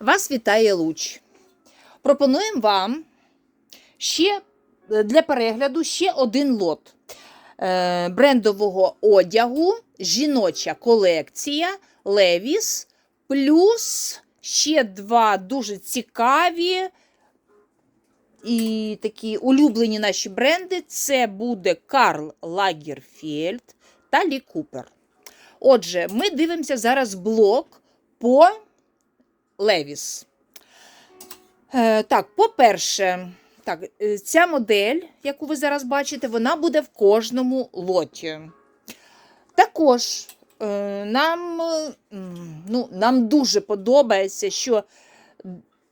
Вас вітає Луч. Пропонуємо вам ще е, для перегляду ще один лот е, брендового одягу, жіноча колекція Levi's, плюс ще два дуже цікаві і такі улюблені наші бренди. Це буде Карл Лагерфельд та Лі Купер. Отже, ми дивимося зараз блок по Левіс. Е, так, по-перше, так, е, ця модель, яку ви зараз бачите, вона буде в кожному лоті. Також е, нам, ну, нам дуже подобається, що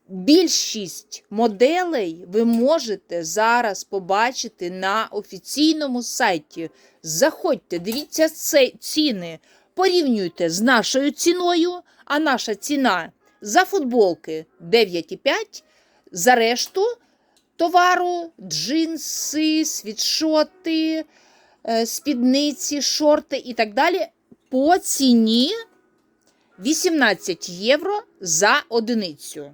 більшість моделей ви можете зараз побачити на офіційному сайті. Заходьте, дивіться ціни, порівнюйте з нашою ціною, а наша ціна за футболки 9,5, за решту товару джинси, світшоти, е, спідниці, шорти і так далі по ціні 18 євро за одиницю.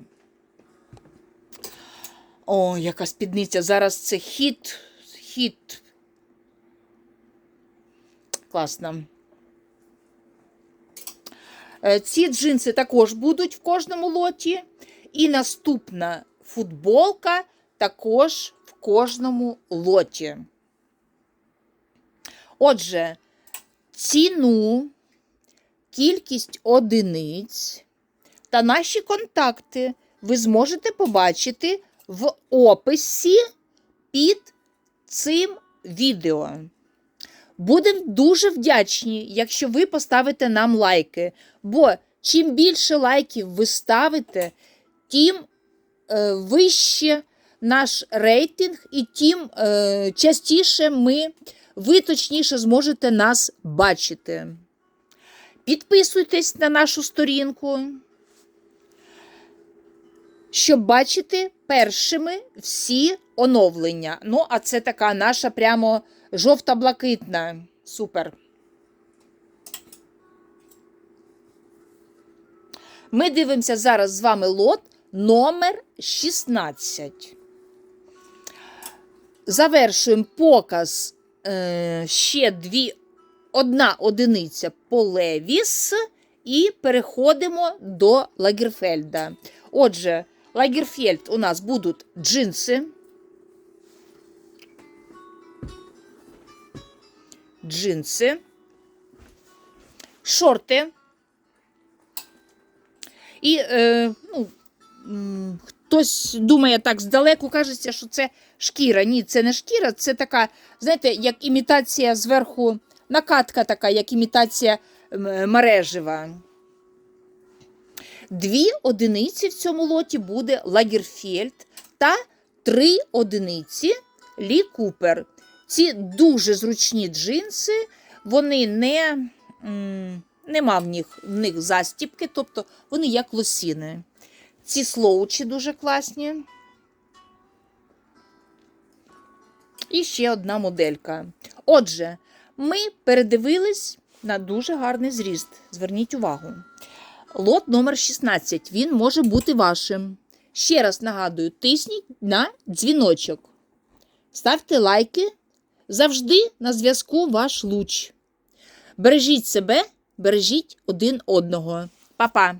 О, яка спідниця. Зараз це хіт. Хіт. Класно. Е, Ці джинси також будуть в кожному лоті. І наступна футболка також в кожному лоті. Отже, ціну, кількість одиниць та наші контакти ви зможете побачити в описі під цим відео. Будемо дуже вдячні, якщо ви поставите нам лайки. Бо чим більше лайків ви ставите, тим е, вище наш рейтинг, і тим е, частіше ми, ви точніше зможете нас бачити. Підписуйтесь на нашу сторінку, щоб бачити першими всі оновлення. Ну, а це така наша прямо жовта-блакитна. Супер. Ми дивимося зараз з вами лот номер 16. Завершуємо показ е, ще дві, одна одиниця по Левіс і переходимо до Лагерфельда. Отже, Лагерфельд у нас будуть джинси. Джинси, шорти. І е, ну, хтось думає так здалеку, кажеться, що це шкіра. Ні, це не шкіра, це така, знаєте, як імітація зверху, накатка така, як імітація мережева. Дві одиниці в цьому лоті буде Лагерфельд та три одиниці Лі Купер. Ці дуже зручні джинси, вони не. Нема в них, в них застіпки, тобто вони як лосіни. Ці слоучі дуже класні. І ще одна моделька. Отже, ми передивились на дуже гарний зріст. Зверніть увагу. Лот номер 16. Він може бути вашим. Ще раз нагадую: тисніть на дзвіночок. Ставте лайки. Завжди на зв'язку ваш луч. Бережіть себе, бережіть один одного. Па-па!